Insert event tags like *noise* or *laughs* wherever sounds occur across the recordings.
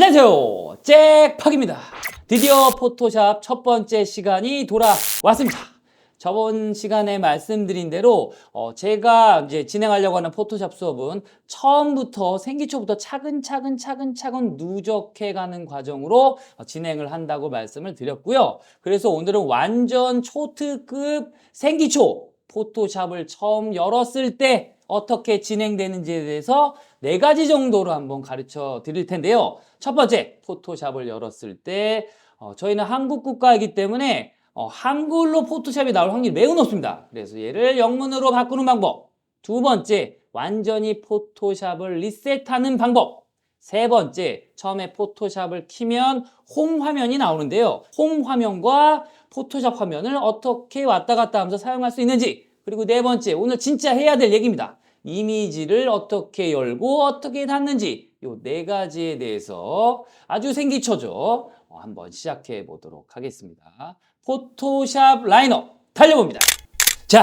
안녕하세요. 잭팍입니다. 드디어 포토샵 첫 번째 시간이 돌아왔습니다. 저번 시간에 말씀드린 대로 어, 제가 이제 진행하려고 하는 포토샵 수업은 처음부터 생기초부터 차근차근 차근차근 누적해가는 과정으로 어, 진행을 한다고 말씀을 드렸고요. 그래서 오늘은 완전 초특급 생기초 포토샵을 처음 열었을 때 어떻게 진행되는지에 대해서 네 가지 정도로 한번 가르쳐 드릴 텐데요. 첫 번째, 포토샵을 열었을 때 어, 저희는 한국 국가이기 때문에 어, 한글로 포토샵이 나올 확률이 매우 높습니다. 그래서 얘를 영문으로 바꾸는 방법. 두 번째, 완전히 포토샵을 리셋하는 방법. 세 번째, 처음에 포토샵을 키면 홈 화면이 나오는데요. 홈 화면과 포토샵 화면을 어떻게 왔다 갔다 하면서 사용할 수 있는지. 그리고 네 번째, 오늘 진짜 해야 될 얘기입니다. 이미지를 어떻게 열고 어떻게 닫는지. 요네 가지에 대해서 아주 생기초죠. 어, 한번 시작해 보도록 하겠습니다. 포토샵 라인업 달려봅니다. 자,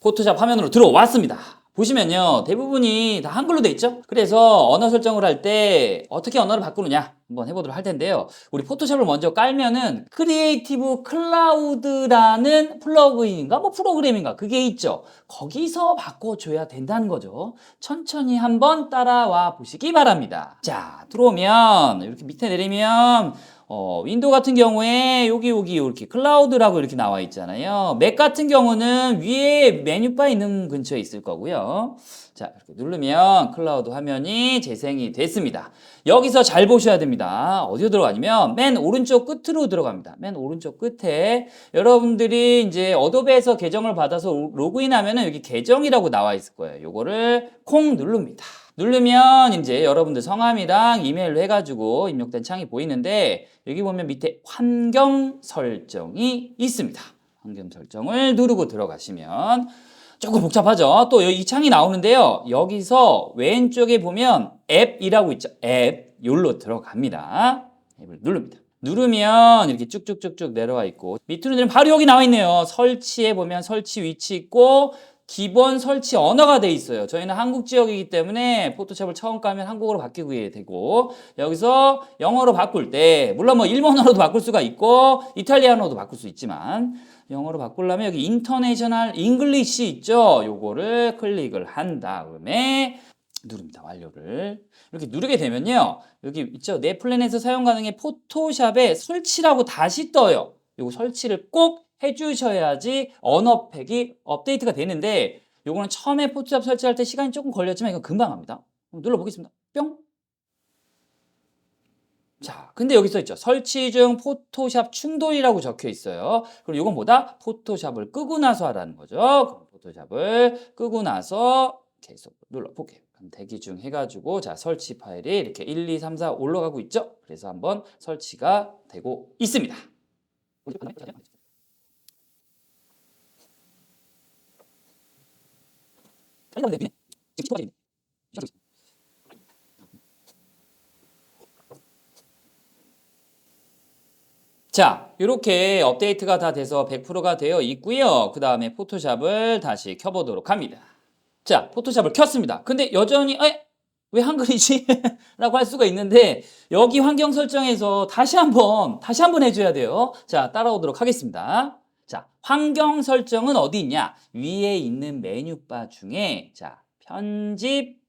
포토샵 화면으로 들어왔습니다. 보시면요, 대부분이 다 한글로 돼 있죠? 그래서 언어 설정을 할 때 어떻게 언어를 바꾸느냐 한번 해보도록 할 텐데요. 우리 포토샵을 먼저 깔면은 크리에이티브 클라우드라는 플러그인인가 뭐 프로그램인가 그게 있죠. 거기서 바꿔줘야 된다는 거죠. 천천히 한번 따라와 보시기 바랍니다. 자, 들어오면 이렇게 밑에 내리면 어, 윈도우 같은 경우에 여기 여기 이렇게 클라우드라고 이렇게 나와 있잖아요. 맥 같은 경우는 위에 메뉴바 있는 근처에 있을 거고요. 자, 이렇게 누르면 클라우드 화면이 재생이 됐습니다. 여기서 잘 보셔야 됩니다. 어디로 들어가냐면 맨 오른쪽 끝으로 들어갑니다. 맨 오른쪽 끝에 여러분들이 이제 어도베에서 계정을 받아서 로그인하면은 여기 계정이라고 나와 있을 거예요. 요거를 콩 누릅니다. 누르면 이제 여러분들 성함이랑 이메일로 해가지고 입력된 창이 보이는데 여기 보면 밑에 환경 설정이 있습니다. 환경 설정을 누르고 들어가시면 조금 복잡하죠. 또 이 창이 나오는데요. 여기서 왼쪽에 보면 앱이라고 있죠. 앱 요로 들어갑니다. 앱을 누릅니다. 누르면 이렇게 쭉쭉쭉쭉 내려와 있고 밑으로 내리면 바로 여기 나와 있네요. 설치해 보면 설치 위치 있고 기본 설치 언어가 돼 있어요. 저희는 한국 지역이기 때문에 포토샵을 처음 까면 한국어로 바뀌게 되고 여기서 영어로 바꿀 때 물론 뭐 일본어로도 바꿀 수가 있고 이탈리아어로도 바꿀 수 있지만 영어로 바꾸려면 여기 인터내셔널 잉글리시 있죠? 요거를 클릭을 한 다음에 누릅니다. 완료를. 이렇게 누르게 되면요. 여기 있죠? 내 플랜에서 사용 가능해 포토샵에 설치라고 다시 떠요. 요거 설치를 꼭 해주셔야지 언어팩이 업데이트가 되는데 요거는 처음에 포토샵 설치할 때 시간이 조금 걸렸지만 이거 금방 합니다. 눌러보겠습니다. 뿅. 자, 근데 여기 써 있죠. 설치 중 포토샵 충돌이라고 적혀 있어요. 그럼 이건 뭐다? 포토샵을 끄고 나서 하라는 거죠. 그럼 포토샵을 끄고 나서 계속 눌러볼게요. 그럼 대기 중 해가지고 자 설치 파일이 이렇게 1, 2, 3, 4 올라가고 있죠. 그래서 한번 설치가 되고 있습니다. 자, 이렇게 업데이트가 다 돼서 100%가 되어 있고요. 그 다음에 포토샵을 다시 켜보도록 합니다. 자, 포토샵을 켰습니다. 근데 여전히 에? 왜 한글이지? *laughs* 라고 할 수가 있는데 여기 환경 설정에서 다시 한번 다시 한번 해줘야 돼요. 자, 따라오도록 하겠습니다. 자, 환경 설정은 어디 있냐? 위에 있는 메뉴바 중에 자, 편집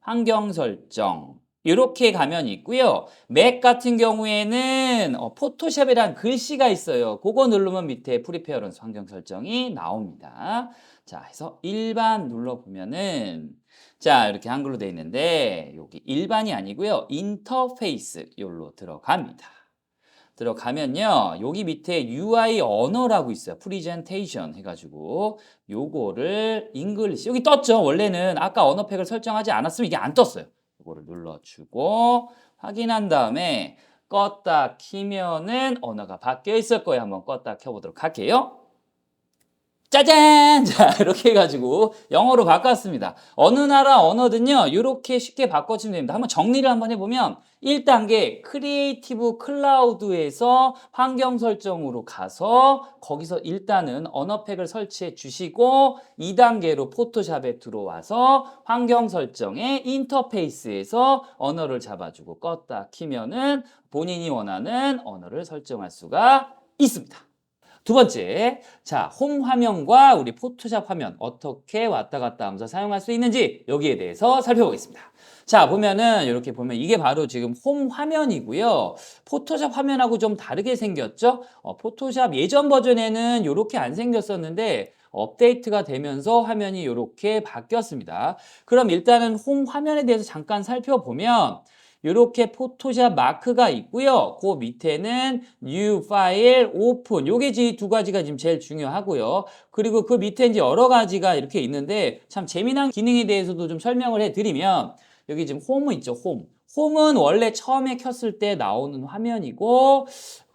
환경 설정 이렇게 가면 있고요. 맥 같은 경우에는 어, 포토샵이란 글씨가 있어요. 그거 누르면 밑에 프리페어런스 환경 설정이 나옵니다. 자, 해서 일반 눌러보면은 자, 이렇게 한글로 되어 있는데 여기 일반이 아니고요. 인터페이스 요로 들어갑니다. 들어가면요. 여기 밑에 UI 언어라고 있어요. 프리젠테이션 해가지고 요거를 잉글리시 여기 떴죠. 원래는 아까 언어팩을 설정하지 않았으면 이게 안 떴어요. 요거를 눌러주고 확인한 다음에 껐다 키면은 언어가 바뀌어 있을 거예요. 한번 껐다 켜보도록 할게요. 짜잔! *laughs* 자, 이렇게 해가지고 영어로 바꿨습니다. 어느 나라 언어든요, 이렇게 쉽게 바꿔주면 됩니다. 한번 정리를 한번 해보면, 1단계 크리에이티브 클라우드에서 환경 설정으로 가서 거기서 일단은 언어팩을 설치해 주시고 2단계로 포토샵에 들어와서 환경 설정의 인터페이스에서 언어를 잡아주고 껐다 키면은 본인이 원하는 언어를 설정할 수가 있습니다. 두 번째, 자, 홈 화면과 우리 포토샵 화면 어떻게 왔다 갔다 하면서 사용할 수 있는지 여기에 대해서 살펴보겠습니다. 자, 보면은 이렇게 보면 이게 바로 지금 홈 화면이고요. 포토샵 화면하고 좀 다르게 생겼죠? 어, 포토샵 예전 버전에는 이렇게 안 생겼었는데 업데이트가 되면서 화면이 이렇게 바뀌었습니다. 그럼 일단은 홈 화면에 대해서 잠깐 살펴보면 이렇게 포토샵 마크가 있고요. 그 밑에는 new file open 요게 이두 가지가 지금 제일 중요하고요. 그리고 그 밑에 이제 여러 가지가 이렇게 있는데 참 재미난 기능에 대해서도 좀 설명을 해드리면 여기 지금 홈은 있죠. 홈. 홈은 원래 처음에 켰을 때 나오는 화면이고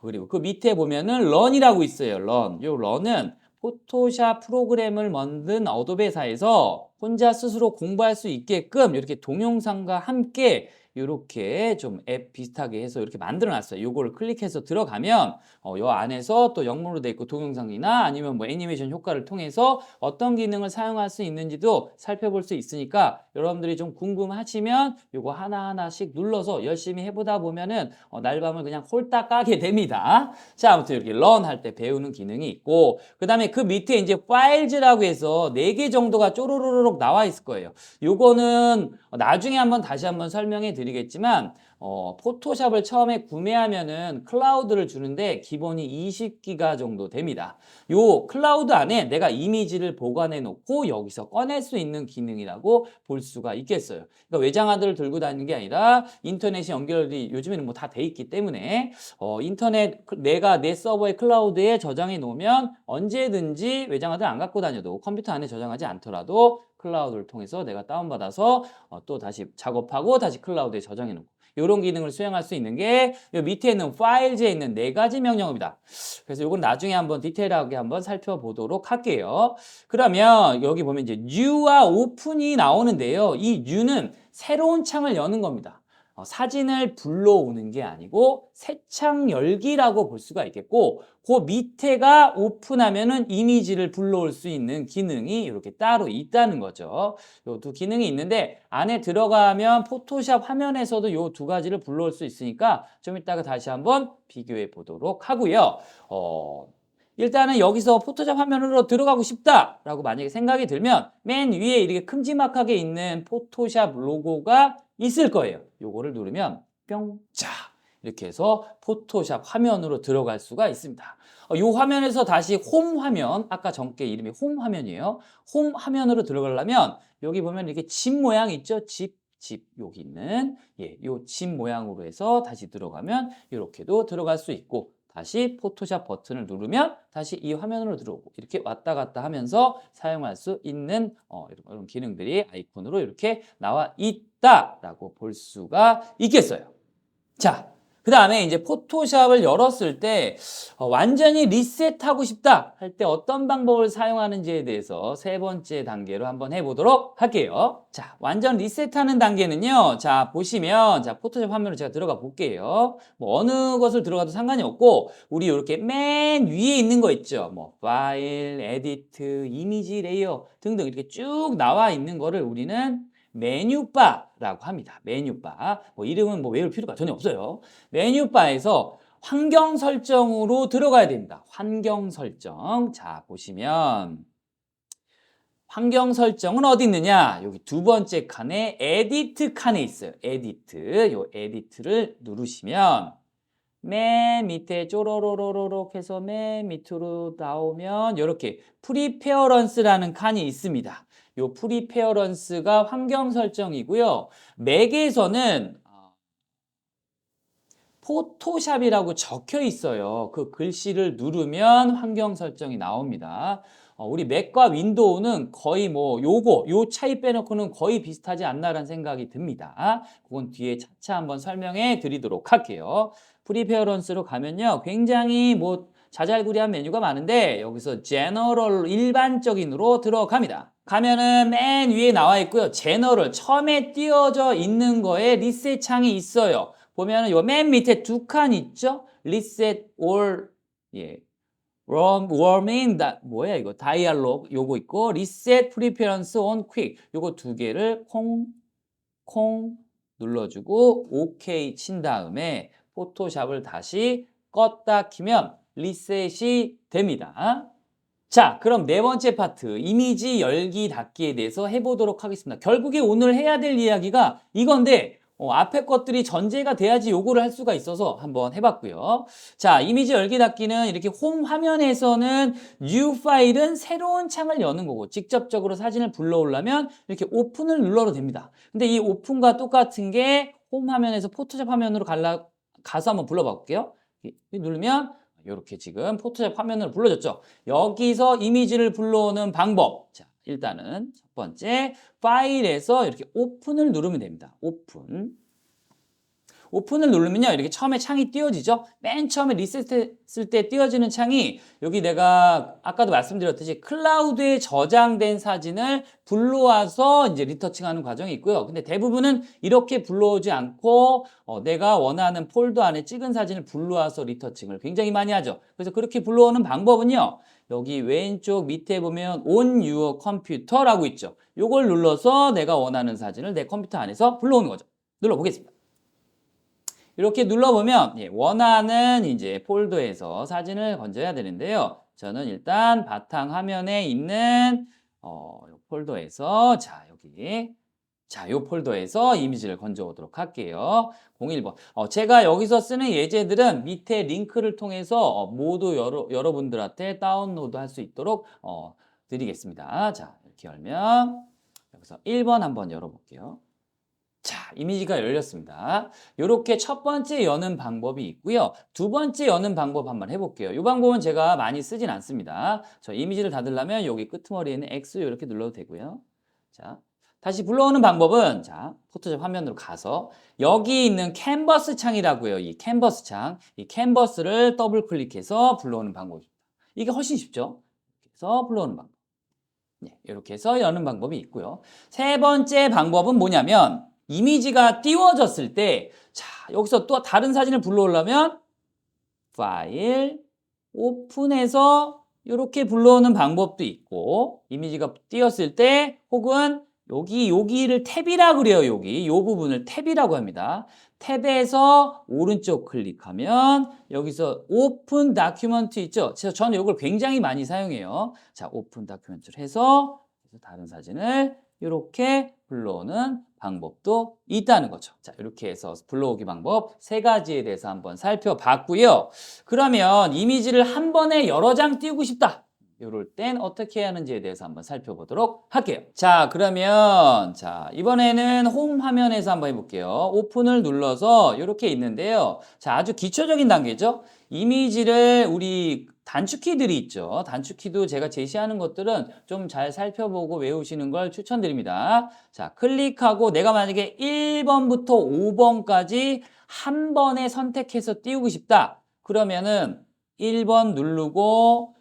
그리고 그 밑에 보면은 런이라고 있어요. 런. 요 런은 포토샵 프로그램을 만든 어도베사에서 혼자 스스로 공부할 수 있게끔 이렇게 동영상과 함께 이렇게 좀 앱 비슷하게 해서 이렇게 만들어 놨어요. 요거를 클릭해서 들어가면 어, 요 안에서 또 영문으로 돼 있고 동영상이나 아니면 뭐 애니메이션 효과를 통해서 어떤 기능을 사용할 수 있는지도 살펴볼 수 있으니까 여러분들이 좀 궁금하시면 요거 하나하나씩 눌러서 열심히 해보다 보면은 어, 날밤을 그냥 홀딱 까게 됩니다. 자, 아무튼 이렇게 런 할 때 배우는 기능이 있고 그 다음에 그 밑에 이제 파일즈라고 해서 네개 정도가 쪼로로록 나와 있을 거예요. 요거는 나중에 한번 다시 한번 설명해 드 리겠지만 어, 포토샵을 처음에 구매하면은 클라우드를 주는데 기본이 20기가 정도 됩니다. 요 클라우드 안에 내가 이미지를 보관해 놓고 여기서 꺼낼 수 있는 기능이라고 볼 수가 있겠어요. 그러니까 외장하드를 들고 다니는 게 아니라 인터넷이 연결이 요즘에는 뭐 다 돼 있기 때문에 어, 인터넷 내가 내 서버의 클라우드에 저장해 놓으면 언제든지 외장하드를 안 갖고 다녀도 컴퓨터 안에 저장하지 않더라도 클라우드를 통해서 내가 다운받아서 어, 또 다시 작업하고 다시 클라우드에 저장해 놓고 이런 기능을 수행할 수 있는 게 밑에 있는 파일즈에 있는 네 가지 명령어입니다. 그래서 이건 나중에 한번 디테일하게 한번 살펴보도록 할게요. 그러면 여기 보면 이제 new와 open이 나오는데요. 이 new는 새로운 창을 여는 겁니다. 어, 사진을 불러오는 게 아니고 새창 열기라고 볼 수가 있겠고 그 밑에가 오픈하면은 이미지를 불러올 수 있는 기능이 이렇게 따로 있다는 거죠. 요 두 기능이 있는데 안에 들어가면 포토샵 화면에서도 요 두 가지를 불러올 수 있으니까 좀 이따가 다시 한번 비교해 보도록 하고요. 어, 일단은 여기서 포토샵 화면으로 들어가고 싶다라고 만약에 생각이 들면 맨 위에 이렇게 큼지막하게 있는 포토샵 로고가 있을 거예요. 요거를 누르면 뿅, 자 이렇게 해서 포토샵 화면으로 들어갈 수가 있습니다. 어, 요 화면에서 다시 홈 화면, 아까 전께 이름이 홈 화면이에요. 홈 화면으로 들어가려면 여기 보면 이렇게 집 모양 있죠? 집, 집 여기 있는 예, 요 집 모양으로 해서 다시 들어가면 이렇게도 들어갈 수 있고 다시 포토샵 버튼을 누르면 다시 이 화면으로 들어오고 이렇게 왔다 갔다 하면서 사용할 수 있는 어, 이런, 기능들이 아이콘으로 이렇게 나와 있다라고 볼 수가 있겠어요. 자, 그 다음에 이제 포토샵을 열었을 때 어, 완전히 리셋하고 싶다 할 때 어떤 방법을 사용하는지에 대해서 세 번째 단계로 한번 해보도록 할게요. 자, 완전 리셋하는 단계는요. 자, 보시면 자 포토샵 화면으로 제가 들어가 볼게요. 뭐 어느 것을 들어가도 상관이 없고 우리 이렇게 맨 위에 있는 거 있죠. 뭐 파일, 에디트, 이미지 레이어 등등 이렇게 쭉 나와 있는 거를 우리는 메뉴바라고 합니다. 메뉴바. 뭐 이름은 뭐 외울 필요가 전혀 없어요. 메뉴바에서 환경 설정으로 들어가야 됩니다. 환경 설정. 자, 보시면 환경 설정은 어디 있느냐? 여기 두 번째 칸에 에디트 칸에 있어요. 에디트. 요 에디트를 누르시면 맨 밑에 쪼로로로로록 해서 맨 밑으로 나오면 이렇게 프리페어런스라는 칸이 있습니다. 요 프리페어런스가 환경 설정이고요. 맥에서는 어, 포토샵이라고 적혀 있어요. 그 글씨를 누르면 환경 설정이 나옵니다. 어, 우리 맥과 윈도우는 거의 뭐 요거 요 차이 빼놓고는 거의 비슷하지 않나라는 생각이 듭니다. 그건 뒤에 차차 한번 설명해 드리도록 할게요. 프리페어런스로 가면요. 굉장히 뭐 자잘구리한 메뉴가 많은데 여기서 제너럴 일반적인으로 들어갑니다. 가면은 맨 위에 나와 있고요. 제너럴 처음에 띄어져 있는 거에 리셋 창이 있어요. 보면은 요 맨 밑에 두 칸 있죠? 리셋 or 예. warm, 다, 뭐야 이거 다이얼로그 요거 있고 리셋 프리페런스 온 퀵 요거 두 개를 콩콩 눌러주고 OK 친 다음에 포토샵을 다시 껐다 키면 리셋이 됩니다. 자, 그럼 네 번째 파트 이미지 열기 닫기에 대해서 해보도록 하겠습니다. 결국에 오늘 해야 될 이야기가 이건데 어, 앞에 것들이 전제가 돼야지 요거를 할 수가 있어서 한번 해봤고요. 자, 이미지 열기 닫기는 이렇게 홈 화면에서는 new 파일은 새로운 창을 여는 거고 직접적으로 사진을 불러오려면 이렇게 오픈을 눌러도 됩니다. 근데 이 오픈과 똑같은 게 홈 화면에서 포토샵 화면으로 갈라, 가서 한번 불러봐 볼게요. 누르면 이렇게 지금 포토샵 화면으로 불러졌죠. 여기서 이미지를 불러오는 방법. 자, 일단은 첫 번째 파일에서 이렇게 오픈을 누르면 됩니다. 오픈. 오픈을 누르면요. 이렇게 처음에 창이 띄어지죠. 맨 처음에 리셋했을 때 띄어지는 창이 여기 내가 아까도 말씀드렸듯이 클라우드에 저장된 사진을 불러와서 이제 리터칭하는 과정이 있고요. 근데 대부분은 이렇게 불러오지 않고 어, 내가 원하는 폴더 안에 찍은 사진을 불러와서 리터칭을 굉장히 많이 하죠. 그래서 그렇게 불러오는 방법은요. 여기 왼쪽 밑에 보면 on your computer라고 있죠. 요걸 눌러서 내가 원하는 사진을 내 컴퓨터 안에서 불러오는 거죠. 눌러보겠습니다. 이렇게 눌러보면 예, 원하는 이제 폴더에서 사진을 건져야 되는데요. 저는 일단 바탕 화면에 있는 어, 요 폴더에서 자 여기 자, 요 폴더에서 이미지를 건져 오도록 할게요. 01번. 어, 제가 여기서 쓰는 예제들은 밑에 링크를 통해서 어, 모두 여러, 여러분들한테 다운로드 할 수 있도록 어, 드리겠습니다. 자, 이렇게 열면 여기서 1번 한번 열어볼게요. 자, 이미지가 열렸습니다. 이렇게 첫 번째 여는 방법이 있고요. 두 번째 여는 방법 한번 해볼게요. 이 방법은 제가 많이 쓰진 않습니다. 저 이미지를 닫으려면 여기 끄트머리에 있는 X 이렇게 눌러도 되고요. 자, 다시 불러오는 방법은 자, 포토샵 화면으로 가서 여기 있는 캔버스 창이라고요. 이 캔버스 창, 이 캔버스를 더블 클릭해서 불러오는 방법입니다. 이게 훨씬 쉽죠? 그래서 불러오는 방법. 네, 이렇게 해서 여는 방법이 있고요. 세 번째 방법은 뭐냐면 이미지가 띄워졌을 때, 자, 여기서 또 다른 사진을 불러오려면 파일, 오픈해서 이렇게 불러오는 방법도 있고, 이미지가 띄었을 때, 혹은 여기, 여기를 탭이라 그래요, 여기. 요 부분을 탭이라고 합니다. 탭에서 오른쪽 클릭하면 여기서 오픈 다큐멘트 있죠? 그래서 저는 이걸 굉장히 많이 사용해요. 자, 오픈 다큐멘트를 해서 다른 사진을 이렇게 불러오는 방법도 있다는 거죠. 자, 이렇게 해서 불러오기 방법 세 가지에 대해서 한번 살펴봤고요. 그러면 이미지를 한 번에 여러 장 띄우고 싶다. 이럴 땐 어떻게 해야 하는지에 대해서 한번 살펴보도록 할게요. 자, 그러면 자, 이번에는 홈 화면에서 한번 해볼게요. 오픈을 눌러서 이렇게 있는데요. 자, 아주 기초적인 단계죠. 이미지를 우리 단축키들이 있죠. 단축키도 제가 제시하는 것들은 좀 잘 살펴보고 외우시는 걸 추천드립니다. 자, 클릭하고 내가 만약에 1번부터 5번까지 한 번에 선택해서 띄우고 싶다. 그러면은 1번 누르고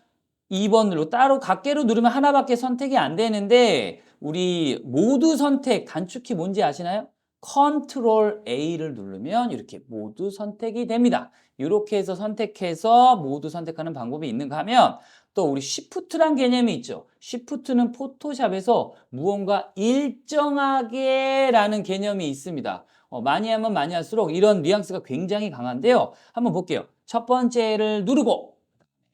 2번 누르고 따로 각계로 누르면 하나밖에 선택이 안 되는데 우리 모두 선택 단축키 뭔지 아시나요? 컨트롤 A를 누르면 이렇게 모두 선택이 됩니다. 이렇게 해서 선택해서 모두 선택하는 방법이 있는가 하면 또 우리 Shift란 개념이 있죠. Shift는 포토샵에서 무언가 일정하게 라는 개념이 있습니다. 어, 많이 하면 많이 할수록 이런 뉘앙스가 굉장히 강한데요. 한번 볼게요. 첫 번째를 누르고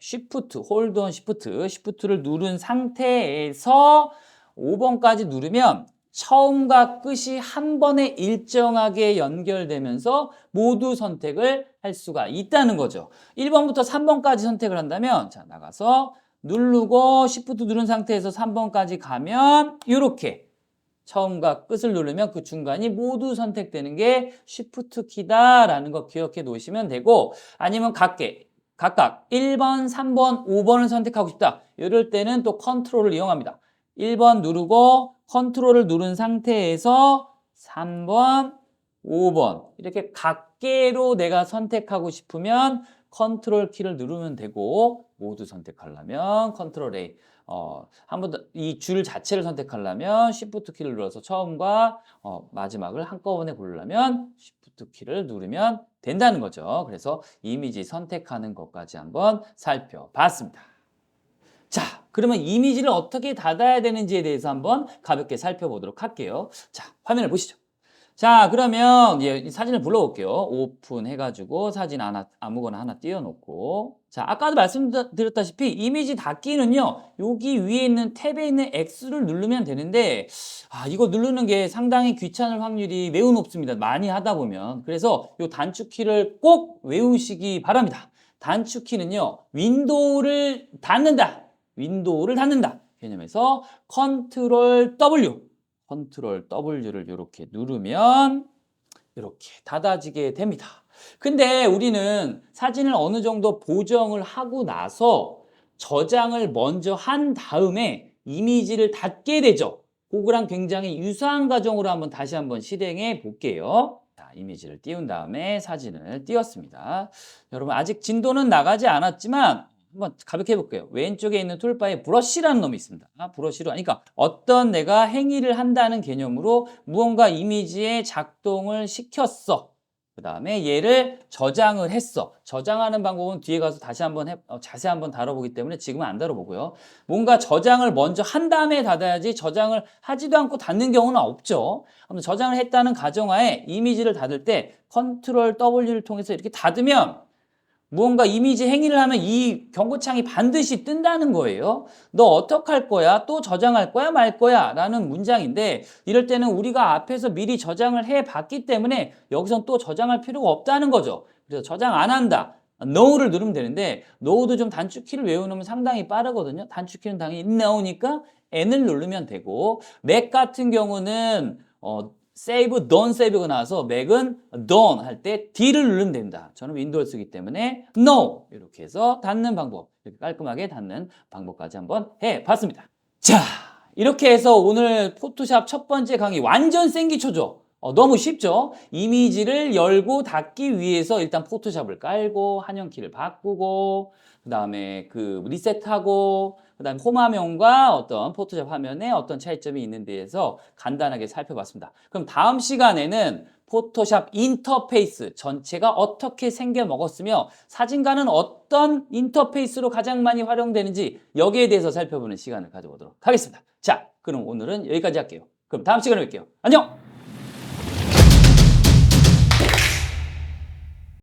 Shift, 홀드 온 Shift, Shift를 누른 상태에서 5번까지 누르면 처음과 끝이 한 번에 일정하게 연결되면서 모두 선택을 할 수가 있다는 거죠. 1번부터 3번까지 선택을 한다면 자 나가서 누르고 Shift 누른 상태에서 3번까지 가면 이렇게 처음과 끝을 누르면 그 중간이 모두 선택되는 게 Shift 키다라는 거 기억해 놓으시면 되고 아니면 각계 각각 1번, 3번, 5번을 선택하고 싶다. 이럴 때는 또 컨트롤을 이용합니다. 1번 누르고 컨트롤을 누른 상태에서 3번, 5번 이렇게 각계로 내가 선택하고 싶으면 컨트롤 키를 누르면 되고 모두 선택하려면 컨트롤 A 어, 한 번 더 이 줄 자체를 선택하려면 Shift 키를 눌러서 처음과 어, 마지막을 한꺼번에 고르려면 Shift 키를 누르면 된다는 거죠. 그래서 이미지 선택하는 것까지 한번 살펴봤습니다. 자, 그러면 이미지를 어떻게 닫아야 되는지에 대해서 한번 가볍게 살펴보도록 할게요. 자, 화면을 보시죠. 자, 그러면 이 사진을 불러올게요. 오픈 해가지고 사진 하나, 아무거나 하나 띄워놓고. 자, 아까도 말씀드렸다시피 이미지 닫기는요, 여기 위에 있는 탭에 있는 X를 누르면 되는데, 아, 이거 누르는 게 상당히 귀찮을 확률이 매우 높습니다. 많이 하다 보면. 그래서 이 단축키를 꼭 외우시기 바랍니다. 단축키는요, 윈도우를 닫는다. 윈도우를 닫는다. 개념에서 컨트롤 W. 컨트롤 W를 이렇게 누르면 이렇게 닫아지게 됩니다. 근데 우리는 사진을 어느 정도 보정을 하고 나서 저장을 먼저 한 다음에 이미지를 닫게 되죠. 그거랑 굉장히 유사한 과정으로 한번 다시 한번 실행해 볼게요. 자, 이미지를 띄운 다음에 사진을 띄웠습니다. 여러분 아직 진도는 나가지 않았지만 한번 가볍게 해볼게요. 왼쪽에 있는 툴바에 브러쉬라는 놈이 있습니다. 아, 브러쉬로 하니까 어떤 내가 행위를 한다는 개념으로 무언가 이미지에 작동을 시켰어. 그 다음에 얘를 저장을 했어. 저장하는 방법은 뒤에 가서 다시 한번 해, 어, 자세히 한번 다뤄보기 때문에 지금은 안 다뤄보고요. 뭔가 저장을 먼저 한 다음에 닫아야지 저장을 하지도 않고 닫는 경우는 없죠. 저장을 했다는 가정하에 이미지를 닫을 때 컨트롤 W를 통해서 이렇게 닫으면 무언가 이미지 행위를 하면 이 경고창이 반드시 뜬다는 거예요. 너 어떡할 거야? 또 저장할 거야? 말 거야? 라는 문장인데 이럴 때는 우리가 앞에서 미리 저장을 해 봤기 때문에 여기선 또 저장할 필요가 없다는 거죠. 그래서 저장 안 한다. no를 누르면 되는데 no도 좀 단축키를 외우면 상당히 빠르거든요. 단축키는 당연히 no니까 n을 누르면 되고 맥 같은 경우는 어, save, don't save가 나와서 맥은 don't 할 때 D를 누르면 됩니다. 저는 윈도우를 쓰기 때문에 no 이렇게 해서 닫는 방법 이렇게 깔끔하게 닫는 방법까지 한번 해봤습니다. 자 이렇게 해서 오늘 포토샵 첫 번째 강의 완전 생기초죠. 어, 너무 쉽죠? 이미지를 열고 닫기 위해서 일단 포토샵을 깔고 한영키를 바꾸고 그 다음에 그 리셋하고 그 다음에 홈화면과 어떤 포토샵 화면에 어떤 차이점이 있는 데에서 간단하게 살펴봤습니다. 그럼 다음 시간에는 포토샵 인터페이스 전체가 어떻게 생겨 먹었으며 사진가는 어떤 인터페이스로 가장 많이 활용되는지 여기에 대해서 살펴보는 시간을 가져보도록 하겠습니다. 자, 그럼 오늘은 여기까지 할게요. 그럼 다음 시간에 뵐게요. 안녕!